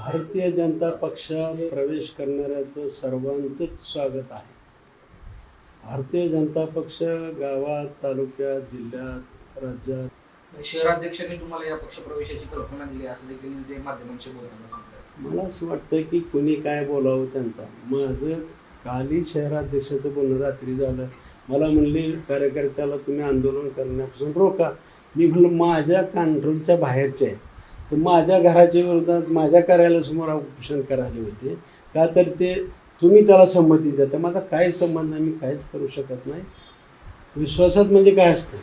भारतीय जनता पक्षात प्रवेश करणाऱ्याचं सर्वांचंच स्वागत आहे. भारतीय जनता पक्ष गावात तालुक्यात जिल्ह्यात राज्यात. शहराध्यक्षांनी तुम्हाला या पक्षप्रवेशाची कल्पना दिली असं देखील ते माध्यमांशी बोलताना सांगतात मला असं वाटतं की कुणी काय बोलावं त्यांचा. माझं काली शहराध्यक्षाचं बोलणं रात्री झालं. मला म्हणले कार्यकर्त्याला तुम्ही आंदोलन करण्यापासून रोका. मी म्हणलं माझ्या कंट्रोलच्या बाहेरचे आहेत. तर माझ्या घराच्या विरोधात माझ्या कार्यालयासमोर उपोषण करायला होते. का तर ते तुम्ही त्याला संमती द्या तर माझा काहीच संबंध मी काहीच करू शकत नाही. विश्वासात म्हणजे काय असतं?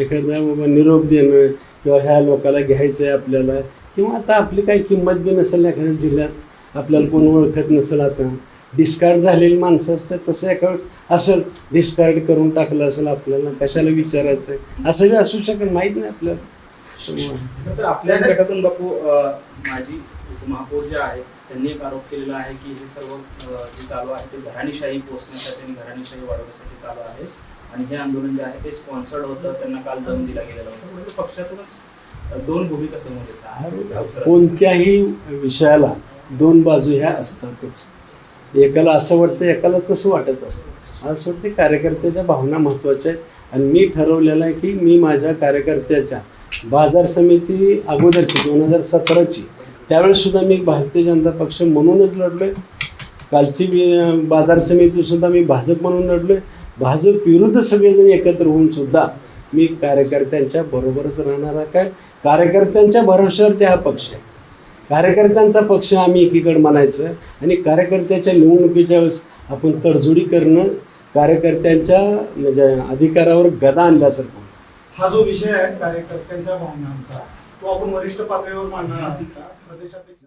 एखादा बाबा निरोप देणं किंवा ह्या लोकाला घ्यायचं आहे आपल्याला किंवा आता आपली काही किंमत बी नसेल एखाद्या जिल्ह्यात आपल्याला कोण ओळखत नसेल आता. डिस्कार्ड झालेली माणसं असतात तसं एका असेल डिस्कार्ड करून टाकलं असेल आपल्याला कशाला विचारायचं आहे असं बी असू शकत माहीत नाही आपल्याला. तर आपल्या गटातून बापू अ, माजी उपमहापौर जे आहेत त्यांनी एक आरोप केलेला आहे की हे सर्व जे चालू आहे ते घराणीशाही पोचण्यासाठी आणि घराणीशाही वाढवण्यासाठी चालू आहे. आणि हे आंदोलन जे आहे ते स्पॉन्सर्ड होतं त्यांना काल दम दिला गेलेला होता. म्हणजे पक्षातूनच दोन भूमिका समोर येतात. कोणत्याही विषयाला दोन बाजू ह्या असतातच. एकाला असं वाटतं एकाला तसं वाटत असतं. असं वाटतं कार्यकर्त्याच्या भावना महत्त्वाच्या आहेत. आणि मी ठरवलेलं आहे की मी माझ्या कार्यकर्त्याच्या बाजार समिती अगोदरची दोन हजार सतराची. त्यावेळेस सुद्धा मी भारतीय जनता पक्ष म्हणूनच लढलोय. कालची मी बाजार समितीसुद्धा मी भाजप म्हणून लढलोय. भाजप विरुद्ध सगळेजण एकत्र होऊन सुद्धा मी कार्यकर्त्यांच्या बरोबरच राहणार काय? कार्यकर्त्यांच्या भरोश्यावरती हा पक्ष आहे. कार्यकर्त्यांचा पक्ष आम्ही एकीकडे म्हणायचं आणि कार्यकर्त्याच्या निवडणुकीच्या वेळेस आपण तडजोडी करणं कार्यकर्त्यांच्या म्हणजे अधिकारावर गदा आणल्यासारखं हा जो विषय आहे कार्यकर्त्यांच्या भावनांचा तो आपण वरिष्ठ पातळीवर मांडणार आहात. का प्रदेशाध्यक्ष